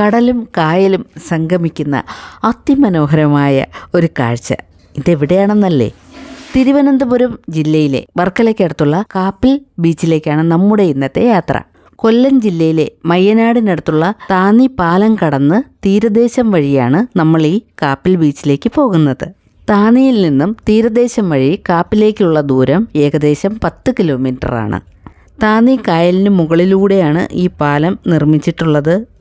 കടലും കായലും സംഗമിക്കുന്ന അതിമനോഹരമായ ഒരു കാഴ്ച. ഇതെവിടെയാണെന്നല്ലേ? തിരുവനന്തപുരം ജില്ലയിലെ വർക്കലയ്ക്കടുത്തുള്ള കാപ്പിൽ ബീച്ചിലേക്കാണ് നമ്മുടെ ഇന്നത്തെ യാത്ര. കൊല്ലം ജില്ലയിലെ മയ്യനാടിനടുത്തുള്ള താന്നി പാലം കടന്ന് തീരദേശം വഴിയാണ് നമ്മൾ ഈ കാപ്പിൽ ബീച്ചിലേക്ക് പോകുന്നത്. താന്നിയിൽ നിന്നും തീരദേശം വഴി കാപ്പിലേക്കുള്ള ദൂരം ഏകദേശം പത്ത് കിലോമീറ്ററാണ്. താന്നി കായലിന് മുകളിലൂടെയാണ് ഈ പാലം നിർമ്മിച്ചിട്ടുള്ളത്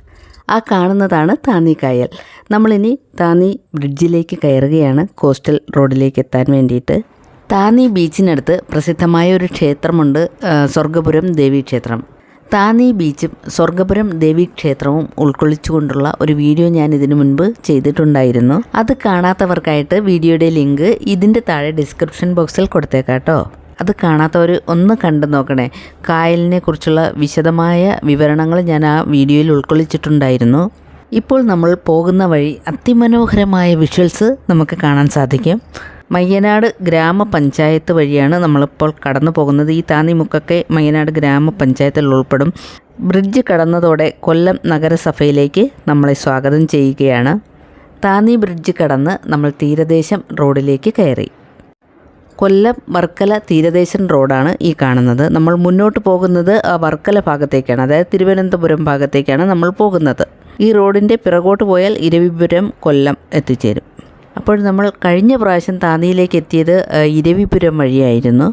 ആ കാണുന്നതാണ് താന്നി കായൽ. നമ്മളിനി താന്നി ബ്രിഡ്ജിലേക്ക് കയറുകയാണ്. കോസ്റ്റൽ റോഡിലേക്ക് എത്താൻ വേണ്ടിയിട്ട്. താന്നി ബീച്ചിനടുത്ത് പ്രസിദ്ധമായ ഒരു ക്ഷേത്രമുണ്ട് സ്വർഗപുരം ദേവീക്ഷേത്രം താന്നി ബീച്ചും സ്വർഗപുരം ദേവീക്ഷേത്രവും ഉൾക്കൊള്ളിച്ചുകൊണ്ടുള്ള ഒരു വീഡിയോ ഞാൻ ഇതിനു മുൻപ് ചെയ്തിട്ടുണ്ടായിരുന്നു. അത് കാണാത്തവർക്കായിട്ട് വീഡിയോയുടെ ലിങ്ക് ഇതിന്റെ താഴെ ഡിസ്ക്രിപ്ഷൻ ബോക്സിൽ കൊടുത്തേക്കാട്ടോ അത് കാണാത്തവർ ഒന്ന് കണ്ടു നോക്കണേ. കായലിനെ കുറിച്ചുള്ള വിശദമായ വിവരണങ്ങൾ ഞാൻ ആ വീഡിയോയിൽ ഉൾക്കൊള്ളിച്ചിട്ടുണ്ടായിരുന്നു. ഇപ്പോൾ നമ്മൾ പോകുന്ന വഴി അതിമനോഹരമായ വിഷ്വൽസ് നമുക്ക് കാണാൻ സാധിക്കും. മയ്യനാട് ഗ്രാമപഞ്ചായത്ത് വഴിയാണ് നമ്മളിപ്പോൾ കടന്നു പോകുന്നത്. ഈ താന്നിമുക്കൊക്കെ മയ്യനാട് ഗ്രാമപഞ്ചായത്തിൽ ഉൾപ്പെടും. ബ്രിഡ്ജ് കടന്നതോടെ കൊല്ലം നഗരസഭയിലേക്ക് നമ്മളെ സ്വാഗതം ചെയ്യുകയാണ്. താന്നി ബ്രിഡ്ജ് കടന്ന് നമ്മൾ തീരദേശം റോഡിലേക്ക് കയറി. കൊല്ലം വർക്കല തീരദേശൻ റോഡാണ് ഈ കാണുന്നത്. നമ്മൾ മുന്നോട്ട് പോകുന്നത് വർക്കല ഭാഗത്തേക്കാണ്. അതായത് തിരുവനന്തപുരം ഭാഗത്തേക്കാണ് നമ്മൾ പോകുന്നത്. ഈ റോഡിന്റെ പിറകോട്ട് പോയാൽ ഇരവിപുരം കൊല്ലം എത്തിച്ചേരും. അപ്പോൾ നമ്മൾ കഴിഞ്ഞ പ്രാവശ്യം താന്നിയിലേക്ക് എത്തിയത് ഇരവിപുരം വഴിയായിരുന്നു.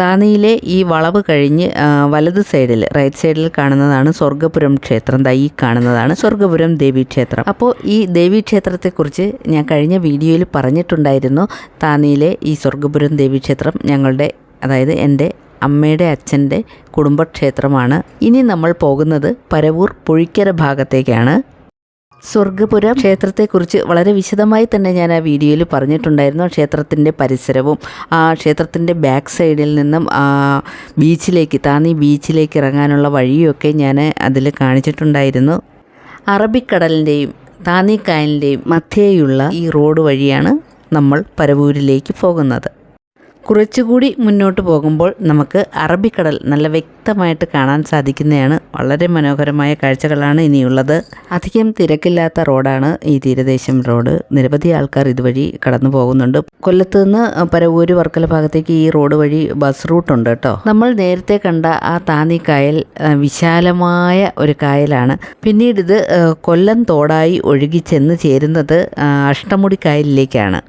താനിയിലെ ഈ വളവ് കഴിഞ്ഞ് വലത് സൈഡിൽ റൈറ്റ് സൈഡിൽ കാണുന്നതാണ് സ്വർഗപുരം ക്ഷേത്രം. ഈ കാണുന്നതാണ് സ്വർഗപുരം ദേവീക്ഷേത്രം അപ്പോൾ ഈ ദേവീക്ഷേത്രത്തെക്കുറിച്ച് ഞാൻ കഴിഞ്ഞ വീഡിയോയിൽ പറഞ്ഞിട്ടുണ്ടായിരുന്നു. താന്നിയിലെ ഈ സ്വർഗപുരം ദേവീക്ഷേത്രം ഞങ്ങളുടെ അതായത് എന്റെ അമ്മയുടെ അച്ഛന്റെ കുടുംബക്ഷേത്രമാണ്. ഇനി നമ്മൾ പോകുന്നത് പരവൂർ പുഴിക്കര ഭാഗത്തേക്കാണ്. സ്വർഗപുരം ക്ഷേത്രത്തെക്കുറിച്ച് വളരെ വിശദമായി തന്നെ ഞാൻ ആ വീഡിയോയിൽ പറഞ്ഞിട്ടുണ്ടായിരുന്നു. ക്ഷേത്രത്തിന്റെ പരിസരവും ആ ക്ഷേത്രത്തിന്റെ ബാക്ക് സൈഡിൽ നിന്നും ബീച്ചിലേക്ക് താന്നി ബീച്ചിലേക്ക് ഇറങ്ങാനുള്ള വഴിയൊക്കെ ഞാൻ അതിൽ കാണിച്ചിട്ടുണ്ടായിരുന്നു. അറബിക്കടലിന്റെയും താന്നിക്കായലിന്റെയും മധ്യേയുള്ള ഈ റോഡ് വഴിയാണ് നമ്മൾ പരവൂരിലേക്ക് പോകുന്നത്. കുറച്ചുകൂടി മുന്നോട്ട് പോകുമ്പോൾ നമുക്ക് അറബിക്കടൽ നല്ല വ്യക്തമായിട്ട് കാണാൻ സാധിക്കുന്നതാണ്. വളരെ മനോഹരമായ കാഴ്ചകളാണ് ഇനിയുള്ളത്. അധികം തിരക്കില്ലാത്ത റോഡാണ് ഈ തീരദേശം റോഡ്. നിരവധി ആൾക്കാർ ഇതുവഴി കടന്നു പോകുന്നുണ്ട്. കൊല്ലത്ത് നിന്ന് പരവൂര് വർക്കല ഭാഗത്തേക്ക് ഈ റോഡ് വഴി ബസ് റൂട്ട് ഉണ്ട് കേട്ടോ. നമ്മൾ നേരത്തെ കണ്ട ആ താന്നി കായൽ വിശാലമായ ഒരു കായലാണ്. പിന്നീട് ഇത് കൊല്ലം തോടായി ഒഴുകി ചെന്ന് ചേരുന്നത് അഷ്ടമുടി കായലിലേക്കാണ്.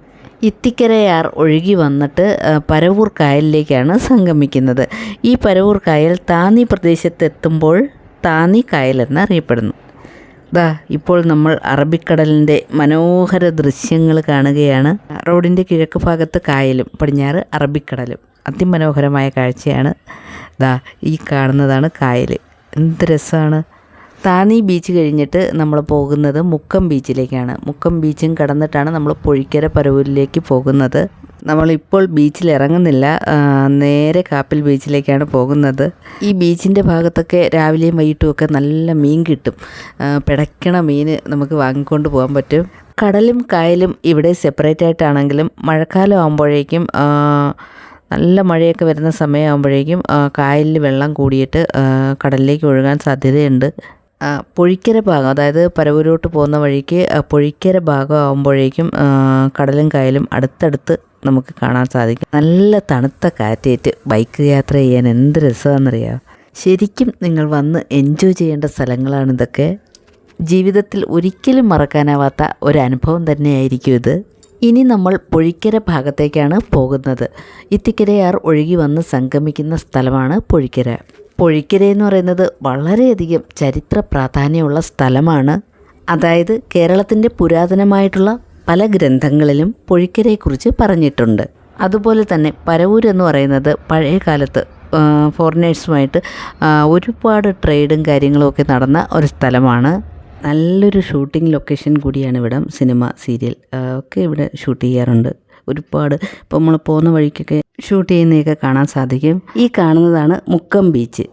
ഇത്തിക്കരയാർ ഒഴുകി വന്നിട്ട് പരവൂർ കായലിലേക്കാണ് സംഗമിക്കുന്നത്. ഈ പരവൂർ കായൽ താന്നി പ്രദേശത്തെത്തുമ്പോൾ താന്നി കായൽ എന്നറിയപ്പെടുന്നു. ദാ ഇപ്പോൾ നമ്മൾ അറബിക്കടലിന്റെ മനോഹര ദൃശ്യങ്ങൾ കാണുകയാണ്. റോഡിന്റെ കിഴക്ക് ഭാഗത്ത് കായലും പടിഞ്ഞാറ് അറബിക്കടലും. അതിമനോഹരമായ കാഴ്ചയാണ് ദാ ഈ കാണുന്നതാണ് കായൽ. എന്ത് രസമാണ്. താന്നി ബീച്ച് കഴിഞ്ഞിട്ട് നമ്മൾ പോകുന്നത് മുക്കം ബീച്ചിലേക്കാണ്. മുക്കം ബീച്ചും കടന്നിട്ടാണ് നമ്മൾ പൊഴിക്കര പരവൂരിലേക്ക് പോകുന്നത്. നമ്മളിപ്പോൾ ബീച്ചിൽ ഇറങ്ങുന്നില്ല. നേരെ കാപ്പിൽ ബീച്ചിലേക്കാണ് പോകുന്നത്. ഈ ബീച്ചിന്റെ ഭാഗത്തൊക്കെ രാവിലെയും വൈകിട്ടുമൊക്കെ നല്ല മീൻ കിട്ടും. പിടയ്ക്കണ മീൻ നമുക്ക് വാങ്ങിക്കൊണ്ട് പോകാൻ പറ്റും. കടലും കായലും ഇവിടെ സെപ്പറേറ്റ് ആയിട്ടാണെങ്കിലും മഴക്കാലം ആകുമ്പോഴേക്കും നല്ല മഴയൊക്കെ വരുന്ന സമയമാകുമ്പോഴേക്കും കായലിൽ വെള്ളം കൂടിയിട്ട് കടലിലേക്ക് ഒഴുകാൻ സാധ്യതയുണ്ട്. പൊഴിക്കര ഭാഗം അതായത് പരവൂരോട്ട് പോകുന്ന വഴിക്ക് പൊഴിക്കര ഭാഗം ആകുമ്പോഴേക്കും കടലും കായലും അടുത്തടുത്ത് നമുക്ക് കാണാൻ സാധിക്കും. നല്ല തണുത്ത കാറ്റേറ്റ് ബൈക്ക് യാത്ര ചെയ്യാൻ എന്ത് രസമാണെന്നറിയാം? ശരിക്കും നിങ്ങൾ വന്ന് എൻജോയ് ചെയ്യേണ്ട സ്ഥലങ്ങളാണ് ഇതൊക്കെ. ജീവിതത്തിൽ ഒരിക്കലും മറക്കാനാവാത്ത ഒരു അനുഭവം തന്നെയായിരിക്കും ഇത്. ഇനി നമ്മൾ പൊഴിക്കര ഭാഗത്തേക്കാണ് പോകുന്നത്. ഇത്തിക്കരയാർ ഒഴുകി വന്ന് സംഗമിക്കുന്ന സ്ഥലമാണ് പൊഴിക്കര. പൊഴിക്കര എന്ന് പറയുന്നത് വളരെയധികം ചരിത്ര പ്രാധാന്യമുള്ള സ്ഥലമാണ്. അതായത് കേരളത്തിന്റെ പുരാതനമായിട്ടുള്ള പല ഗ്രന്ഥങ്ങളിലും പൊഴിക്കരയെക്കുറിച്ച് പറഞ്ഞിട്ടുണ്ട്. അതുപോലെ തന്നെ പരവൂർ എന്ന് പറയുന്നത് പഴയ കാലത്ത് ഫോറിനേഴ്സുമായിട്ട് ഒരുപാട് ട്രേഡും കാര്യങ്ങളും ഒക്കെ നടന്ന ഒരു സ്ഥലമാണ്. നല്ലൊരു ഷൂട്ടിംഗ് ലൊക്കേഷൻ കൂടിയാണ് ഇവിടം സിനിമ സീരിയൽ ഒക്കെ ഇവിടെ ഷൂട്ട് ചെയ്യാറുണ്ട്. ഒരുപാട്. ഇപ്പോൾ നമ്മൾ പോകുന്ന വഴിക്കൊക്കെ ഷൂട്ട് ചെയ്യുന്നതൊക്കെ കാണാൻ സാധിക്കും. ഈ കാണുന്നതാണ് മുക്കം ബീച്ച്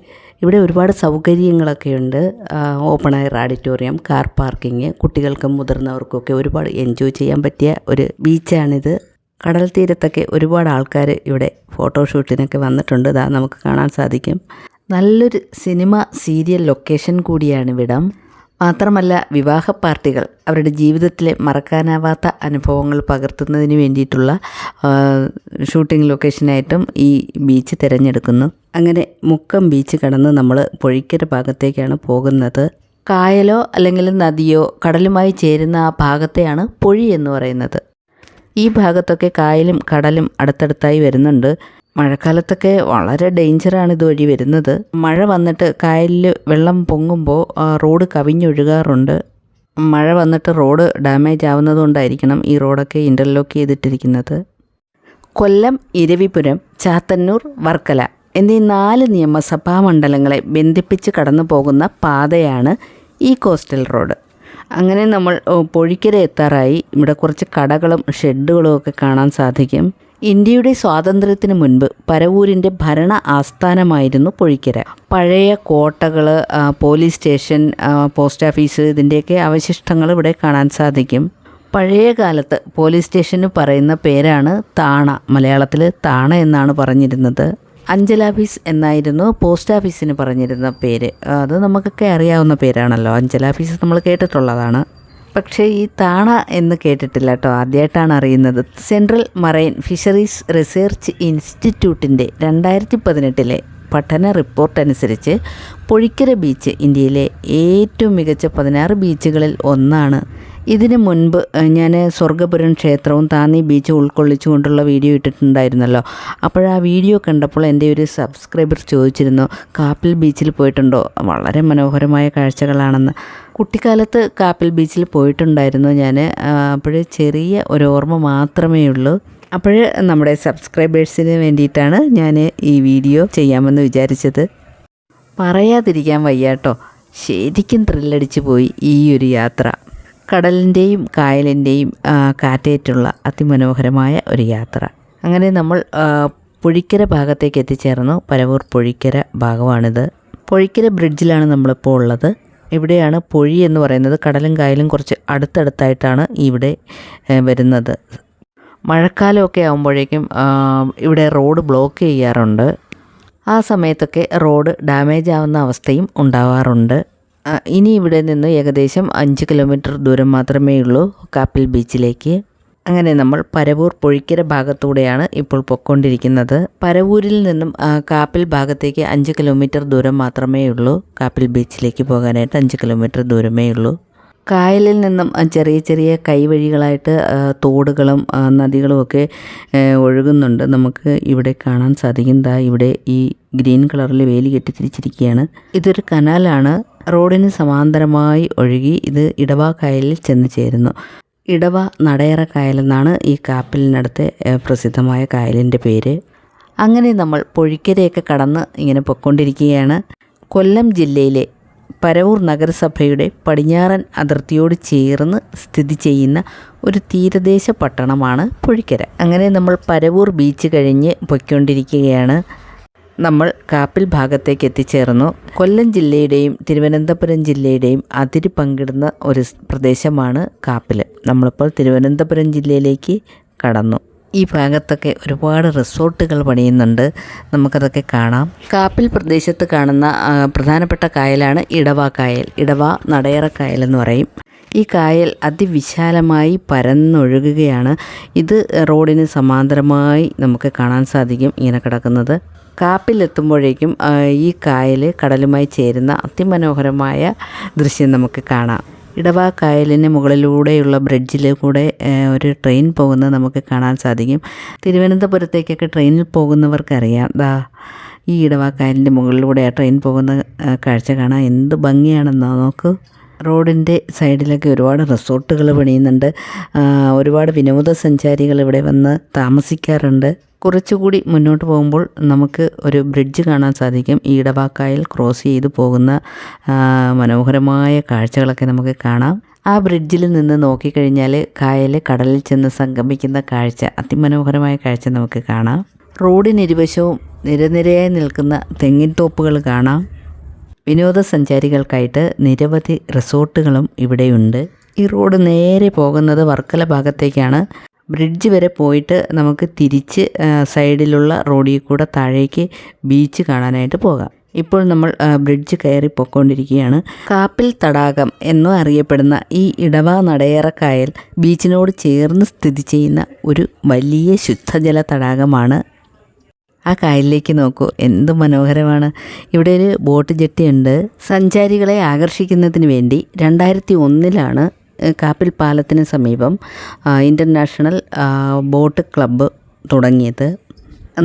ഇവിടെ ഒരുപാട് സൗകര്യങ്ങളൊക്കെ ഉണ്ട്. Open air auditorium car parking കുട്ടികൾക്കും മുതിർന്നവർക്കൊക്കെ ഒരുപാട് എൻജോയ് ചെയ്യാൻ പറ്റിയ ഒരു ബീച്ചാണിത് കടൽ തീരത്തൊക്കെ ഒരുപാട് ആൾക്കാർ ഇവിടെ ഫോട്ടോഷൂട്ടിനൊക്കെ വന്നിട്ടുണ്ട്. ഇതാ നമുക്ക് കാണാൻ സാധിക്കും. നല്ലൊരു സിനിമ സീരിയൽ ലൊക്കേഷൻ കൂടിയാണ് ഇവിടം. മാത്രമല്ല വിവാഹ പാർട്ടികൾ അവരുടെ ജീവിതത്തിലെ മറക്കാനാവാത്ത അനുഭവങ്ങൾ പകർത്തുന്നതിന് വേണ്ടിയിട്ടുള്ള ഷൂട്ടിംഗ് ലൊക്കേഷനായിട്ടും ഈ ബീച്ച് തിരഞ്ഞെടുക്കുന്നു. അങ്ങനെ മുക്കം ബീച്ച് കടന്ന് നമ്മൾ പൊഴിക്കര ഭാഗത്തേക്കാണ് പോകുന്നത്. കായലോ അല്ലെങ്കിൽ നദിയോ കടലുമായി ചേരുന്ന ആ ഭാഗത്തെയാണ് പൊഴി എന്ന് പറയുന്നത്. ഈ ഭാഗത്തൊക്കെ കായലും കടലും അടുത്തടുത്തായി വരുന്നുണ്ട്. മഴക്കാലത്തൊക്കെ വളരെ ഡേഞ്ചറാണ് ഇതുവഴി വരുന്നത്. മഴ വന്നിട്ട് കായലിൽ വെള്ളം പൊങ്ങുമ്പോൾ റോഡ് കവിഞ്ഞൊഴുകാറുണ്ട്. മഴ വന്നിട്ട് റോഡ് ഡാമേജ് ആവുന്നതുകൊണ്ടായിരിക്കണം ഈ റോഡൊക്കെ ഇന്റർലോക്ക് ചെയ്തിട്ടിരിക്കുന്നത്. കൊല്ലം ഇരവിപുരം ചാത്തന്നൂർ വർക്കല എന്നീ നാല് നിയമസഭാ മണ്ഡലങ്ങളെ ബന്ധിപ്പിച്ച് കടന്നു പോകുന്ന പാതയാണ് ഈ കോസ്റ്റൽ റോഡ്. അങ്ങനെ നമ്മൾ പൊഴിക്കര എത്താറായി. ഇവിടെ കുറച്ച് കടകളും ഷെഡുകളും ഒക്കെ കാണാൻ സാധിക്കും. ഇന്ത്യയുടെ സ്വാതന്ത്ര്യത്തിന് മുൻപ് പരവൂരിന്റെ ഭരണ ആസ്ഥാനമായിരുന്നു പൊഴിക്കര. പഴയ കോട്ടകൾ പോലീസ് സ്റ്റേഷൻ പോസ്റ്റ് ഓഫീസ് ഇതിന്റെയൊക്കെ അവശിഷ്ടങ്ങൾ ഇവിടെ കാണാൻ സാധിക്കും. പഴയ കാലത്ത് പോലീസ് സ്റ്റേഷന് പറയുന്ന പേരാണ് താണ. മലയാളത്തിൽ താണ എന്നാണ് പറഞ്ഞിരുന്നത്. അഞ്ചലാഫീസ് എന്നായിരുന്നു പോസ്റ്റ് ഓഫീസിന് പറഞ്ഞിരുന്ന പേര്. അത് നമുക്കൊക്കെ അറിയാവുന്ന പേരാണല്ലോ. അഞ്ചലാഫീസ് നമ്മൾ കേട്ടിട്ടുള്ളതാണ്. പക്ഷേ ഈ താണ എന്ന് കേട്ടിട്ടില്ല കേട്ടോ ആദ്യമായിട്ടാണ് അറിയുന്നത്. സെൻട്രൽ മറൈൻ ഫിഷറീസ് റിസർച്ച് ഇൻസ്റ്റിറ്റ്യൂട്ടിന്റെ രണ്ടായിരത്തി പതിനെട്ടിലെ പഠന റിപ്പോർട്ട് അനുസരിച്ച് പൊഴിക്കര ബീച്ച് ഇന്ത്യയിലെ ഏറ്റവും മികച്ച പതിനാറ് ബീച്ചുകളിൽ ഒന്നാണ്. ഇതിനു മുൻപ് ഞാൻ സ്വർഗപുരം ക്ഷേത്രവും താന്നി ബീച്ച് ഉൾക്കൊള്ളിച്ചുകൊണ്ടുള്ള വീഡിയോ ഇട്ടിട്ടുണ്ടായിരുന്നല്ലോ. അപ്പോൾ ആ വീഡിയോ കണ്ടപ്പോൾ എന്റെ ഒരു സബ്സ്ക്രൈബർ ചോദിച്ചിരുന്നു കാപ്പിൽ ബീച്ചിൽ പോയിട്ടുണ്ടോ? വളരെ മനോഹരമായ കാഴ്ചകളാണെന്ന്. കുട്ടിക്കാലത്ത് കാപ്പിൽ ബീച്ചിൽ പോയിട്ടുണ്ടായിരുന്നു ഞാൻ. അപ്പോൾ ചെറിയ ഒരു ഓർമ്മ മാത്രമേ ഉള്ളൂ. അപ്പോൾ നമ്മുടെ സബ്സ്ക്രൈബേഴ്സിന് വേണ്ടിയിട്ടാണ് ഞാൻ ഈ വീഡിയോ ചെയ്യാമെന്ന് വിചാരിച്ചത്. പറയാതിരിക്കാൻ വയ്യാട്ടോ. ശരിക്കും ത്രില്ലടിച്ച് പോയി ഈ ഒരു യാത്ര. കടലിന്റെയും കായലിന്റെയും കാറ്റേറ്റുള്ള അതിമനോഹരമായ ഒരു യാത്ര. അങ്ങനെ നമ്മൾ പുഴിക്കര ഭാഗത്തേക്ക് എത്തിച്ചേർന്നു. പരവൂർ പുഴിക്കര ഭാഗമാണിത്. പുഴിക്കര ബ്രിഡ്ജിലാണ് നമ്മളിപ്പോൾ ഉള്ളത്. ഇവിടെയാണ് പൊഴി എന്ന് പറയുന്നത്. കടലും കായലും കുറച്ച് അടുത്തടുത്തായിട്ടാണ് ഇവിടെ വരുന്നത്. മഴക്കാലമൊക്കെ ആകുമ്പോഴേക്കും ഇവിടെ റോഡ് ബ്ലോക്ക് ചെയ്യാറുണ്ട്. ആ സമയത്തൊക്കെ റോഡ് ഡാമേജ് ആവുന്ന അവസ്ഥയും ഉണ്ടാവാറുണ്ട്. ഇനി ഇവിടെ നിന്ന് ഏകദേശം അഞ്ച് കിലോമീറ്റർ ദൂരം മാത്രമേ ഉള്ളൂ കാപ്പിൽ ബീച്ചിലേക്ക്. അങ്ങനെ നമ്മൾ പരവൂർ പൊഴിക്കര ഭാഗത്തൂടെയാണ് ഇപ്പോൾ പൊയ്ക്കൊണ്ടിരിക്കുന്നത് പരവൂരിൽ നിന്നും കാപ്പിൽ ഭാഗത്തേക്ക് അഞ്ച് കിലോമീറ്റർ ദൂരം മാത്രമേ ഉള്ളൂ. കാപ്പിൽ ബീച്ചിലേക്ക് പോകാനായിട്ട് അഞ്ച് കിലോമീറ്റർ ദൂരമേ ഉള്ളൂ. കായലിൽ നിന്നും ചെറിയ ചെറിയ കൈവഴികളായിട്ട് തോടുകളും നദികളുമൊക്കെ ഒഴുകുന്നുണ്ട്. നമുക്ക് ഇവിടെ കാണാൻ സാധിക്കും. ദാ ഇവിടെ ഈ ഗ്രീൻ കളറിൽ വേലി കെട്ടി തിരിച്ചിരിക്കുകയാണ്. ഇതൊരു കനാലാണ്. റോഡിന് സമാന്തരമായി ഒഴുകി ഇത് ഇടവാ കായലിൽ ചെന്ന് ചേരുന്നു. ഇടവ നടയറ കായലെന്നാണ് ഈ കാപ്പിലിനടുത്തെ പ്രസിദ്ധമായ കായലിന്റെ പേര്. അങ്ങനെ നമ്മൾ പൊഴിക്കരയൊക്കെ കടന്ന് ഇങ്ങനെ പൊയ്ക്കൊണ്ടിരിക്കുകയാണ്. കൊല്ലം ജില്ലയിലെ പരവൂർ നഗരസഭയുടെ പടിഞ്ഞാറൻ അതിർത്തിയോട് ചേർന്ന് സ്ഥിതി ചെയ്യുന്ന ഒരു തീരദേശ പട്ടണമാണ് പൊഴിക്കര. അങ്ങനെ നമ്മൾ പരവൂർ ബീച്ച് കഴിഞ്ഞ് പൊയ്ക്കൊണ്ടിരിക്കുകയാണ്. നമ്മൾ കാപ്പിൽ ഭാഗത്തേക്ക് എത്തിച്ചേർന്നു. കൊല്ലം ജില്ലയുടെയും തിരുവനന്തപുരം ജില്ലയുടെയും അതിരി പങ്കിടുന്ന ഒരു പ്രദേശമാണ് കാപ്പിൽ നമ്മളിപ്പോൾ തിരുവനന്തപുരം ജില്ലയിലേക്ക് കടന്നു. ഈ ഭാഗത്തൊക്കെ ഒരുപാട് റിസോർട്ടുകൾ പണിയുന്നുണ്ട്. നമുക്കതൊക്കെ കാണാം. കാപ്പിൽ പ്രദേശത്ത് കാണുന്ന പ്രധാനപ്പെട്ട കായലാണ് ഇടവ കായൽ. ഇടവ നടയറ കായൽ എന്ന് പറയും. ഈ കായൽ അതിവിശാലമായി പരന്നൊഴുകുകയാണ്. ഇത് റോഡിന് സമാന്തരമായി നമുക്ക് കാണാൻ സാധിക്കും ഇങ്ങനെ കിടക്കുന്നത്. കാപ്പിലെത്തുമ്പോഴേക്കും ഈ കായൽ കടലുമായി ചേരുന്ന അതിമനോഹരമായ ദൃശ്യം നമുക്ക് കാണാം. ഇടവാ കായലിന് മുകളിലൂടെയുള്ള ബ്രിഡ്ജിൽ കൂടെ ഒരു ട്രെയിൻ പോകുന്നത് നമുക്ക് കാണാൻ സാധിക്കും. തിരുവനന്തപുരത്തേക്കൊക്കെ ട്രെയിനിൽ പോകുന്നവർക്കറിയാം. ദാ ഈ ഇടവാ കായലിന്റെ മുകളിലൂടെ ആ ട്രെയിൻ പോകുന്ന കാഴ്ച കാണാൻ എന്ത് ഭംഗിയാണെന്ന് നോക്കൂ. റോഡിന്റെ സൈഡിലൊക്കെ ഒരുപാട് റിസോർട്ടുകൾ പണിയുന്നുണ്ട്. ഒരുപാട് വിനോദസഞ്ചാരികൾ ഇവിടെ വന്ന് താമസിക്കാറുണ്ട്. കുറച്ചുകൂടി മുന്നോട്ട് പോകുമ്പോൾ നമുക്ക് ഒരു ബ്രിഡ്ജ് കാണാൻ സാധിക്കും. ഈടവാക്കായൽ ക്രോസ് ചെയ്ത് പോകുന്ന മനോഹരമായ കാഴ്ചകളൊക്കെ നമുക്ക് കാണാം. ആ ബ്രിഡ്ജിൽ നിന്ന് നോക്കിക്കഴിഞ്ഞാൽ കായൽ കടലിൽ ചെന്ന് സംഗമിക്കുന്ന കാഴ്ച അതിമനോഹരമായ കാഴ്ച നമുക്ക് കാണാം. റോഡിനിരുവശവും നിരനിരയായി നിൽക്കുന്ന തെങ്ങിൻ തോപ്പുകൾ കാണാം. വിനോദസഞ്ചാരികൾക്കായിട്ട് നിരവധി റിസോർട്ടുകളും ഇവിടെയുണ്ട്. ഈ റോഡ് നേരെ പോകുന്നത് വർക്കല ഭാഗത്തേക്കാണ്. ബ്രിഡ്ജ് വരെ പോയിട്ട് നമുക്ക് തിരിച്ച് സൈഡിലുള്ള റോഡിൽ കൂടെ താഴേക്ക് ബീച്ച് കാണാനായിട്ട് പോകാം. ഇപ്പോൾ നമ്മൾ ബ്രിഡ്ജ് കയറി പൊക്കോണ്ടിരിക്കുകയാണ് കാപ്പിൽ തടാകം എന്നും അറിയപ്പെടുന്ന ഈ ഇടവ നടയറക്കായൽ ബീച്ചിനോട് ചേർന്ന് സ്ഥിതി ചെയ്യുന്ന ഒരു വലിയ ശുദ്ധജല തടാകമാണ് ആ കായലിലേക്ക് നോക്കൂ. എന്ത് മനോഹരമാണ്. ഇവിടെ ഒരു ബോട്ട് ജെട്ടിയുണ്ട് സഞ്ചാരികളെ ആകർഷിക്കുന്നതിന് വേണ്ടി രണ്ടായിരത്തി ഒന്നിലാണ് കാപ്പിൽ പാലത്തിന് സമീപം ഇന്റർനാഷണൽ ബോട്ട് ക്ലബ്ബ് തുടങ്ങിയത്.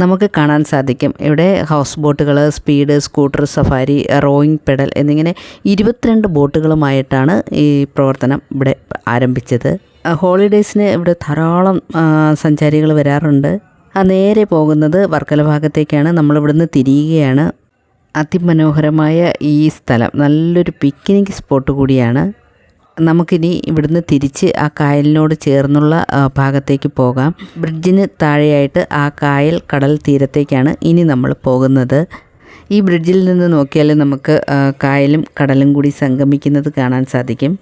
നമുക്ക് കാണാൻ സാധിക്കും. ഇവിടെ ഹൗസ് ബോട്ടുകൾ speed scooter safari rowing pedal എന്നിങ്ങനെ ഇരുപത്തിരണ്ട് ബോട്ടുകളുമായിട്ടാണ് ഈ പ്രവർത്തനം ഇവിടെ ആരംഭിച്ചത്. ഹോളിഡേയ്സിന് ഇവിടെ ധാരാളം സഞ്ചാരികൾ വരാറുണ്ട്. ആ നേരെ പോകുന്നത് വർക്കല ഭാഗത്തേക്കാണ്. നമ്മളിവിടുന്ന് തിരിയുകയാണ്. അതിമനോഹരമായ ഈ സ്ഥലം. നല്ലൊരു പിക്നിക് സ്പോട്ട് കൂടിയാണ്. നമുക്കിനി ഇവിടുന്ന് തിരിച്ച് ആ കായലിനോട് ചേർന്നുള്ള ഭാഗത്തേക്ക് പോകാം. ബ്രിഡ്ജിന് താഴെയായിട്ട് ആ കായൽ കടൽ തീരത്തേക്കാണ് ഇനി നമ്മൾ പോകുന്നത്. ഈ ബ്രിഡ്ജിൽ നിന്ന് നോക്കിയാൽ നമുക്ക് കായലും കടലും കൂടി സംഗമിക്കുന്നത് കാണാൻ സാധിക്കും.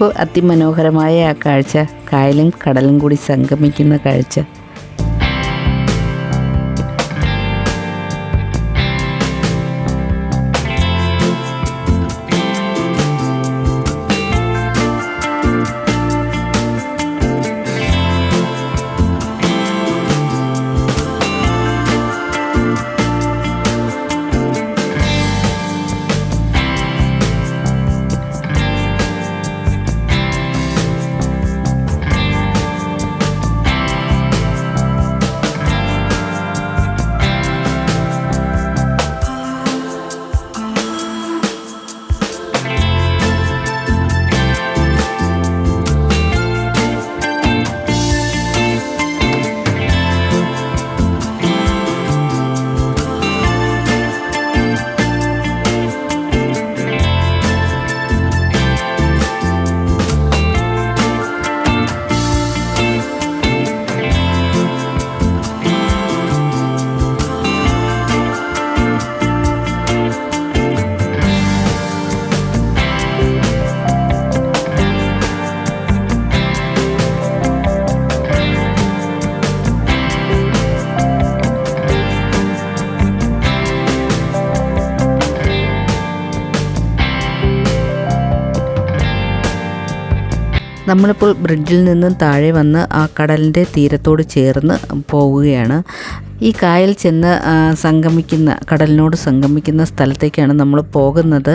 നോക്കൂ അതിമനോഹരമായ ആ കാഴ്ച. കായലും കടലും കൂടി സംഗമിക്കുന്ന കാഴ്ച. നമ്മളിപ്പോൾ ബ്രിഡ്ജിൽ നിന്നും താഴെ വന്ന് ആ കടലിന്റെ തീരത്തോട് ചേർന്ന് പോവുകയാണ്. ഈ കായൽ ചെന്ന് സംഗമിക്കുന്ന കടലിനോട് സംഗമിക്കുന്ന സ്ഥലത്തേക്കാണ് നമ്മൾ പോകുന്നത്.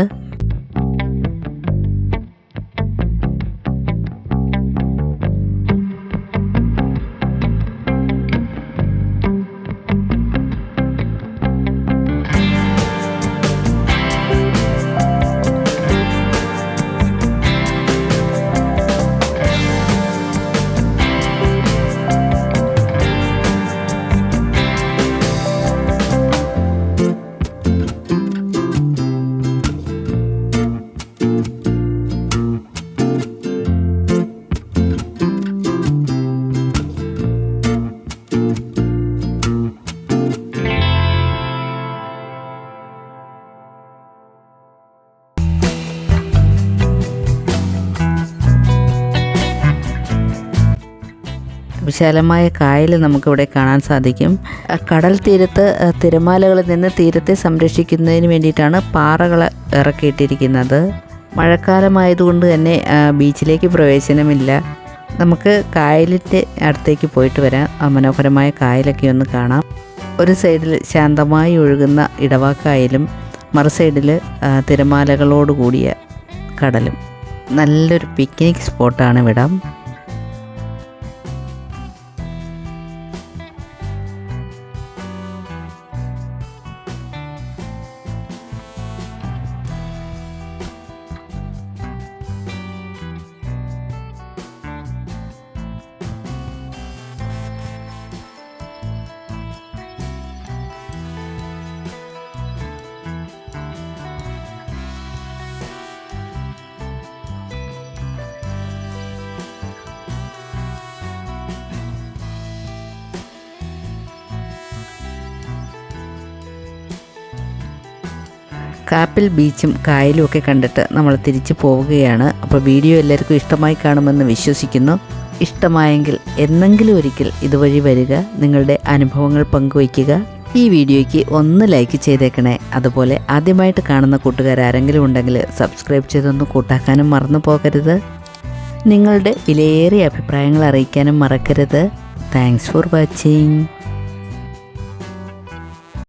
വിശാലമായ കായൽ നമുക്കിവിടെ കാണാൻ സാധിക്കും. കടൽ തീരത്ത് തിരമാലകളിൽ നിന്ന് തീരത്തെ സംരക്ഷിക്കുന്നതിന് വേണ്ടിയിട്ടാണ് പാറകൾ ഇറക്കിയിട്ടിരിക്കുന്നത്. മഴക്കാലമായതുകൊണ്ട് തന്നെ ബീച്ചിലേക്ക് പ്രവേശനമില്ല. നമുക്ക് കായലിന്റെ അടുത്തേക്ക് പോയിട്ട് വരാം. മനോഹരമായ കായലൊക്കെ ഒന്ന് കാണാം. ഒരു സൈഡിൽ ശാന്തമായി ഒഴുകുന്ന ഇടവാക്കായലും മറു സൈഡിൽ തിരമാലകളോട് കൂടിയ കടലും. നല്ലൊരു പിക്നിക് സ്പോട്ടാണ് ഇവിടം. കാപ്പിൽ ബീച്ചും കായലും ഒക്കെ കണ്ടിട്ട് നമ്മൾ തിരിച്ചു പോവുകയാണ്. അപ്പോൾ വീഡിയോ എല്ലാവർക്കും ഇഷ്ടമായി കാണുമെന്ന് വിശ്വസിക്കുന്നു. ഇഷ്ടമായെങ്കിൽ എന്നെങ്കിലും ഒരിക്കൽ ഇതുവഴി വരിക നിങ്ങളുടെ അനുഭവങ്ങൾ പങ്കുവയ്ക്കുക. ഈ വീഡിയോയ്ക്ക് ഒന്ന് ലൈക്ക് ചെയ്തേക്കണേ. അതുപോലെ ആദ്യമായിട്ട് കാണുന്ന കൂട്ടുകാർ ആരെങ്കിലും ഉണ്ടെങ്കിൽ സബ്സ്ക്രൈബ് ചെയ്തൊന്ന് കൂട്ടാക്കാനും മറന്നു പോകരുത്. നിങ്ങളുടെ വിലയേറിയ അഭിപ്രായങ്ങൾ അറിയിക്കാനും മറക്കരുത്. Thanks for watching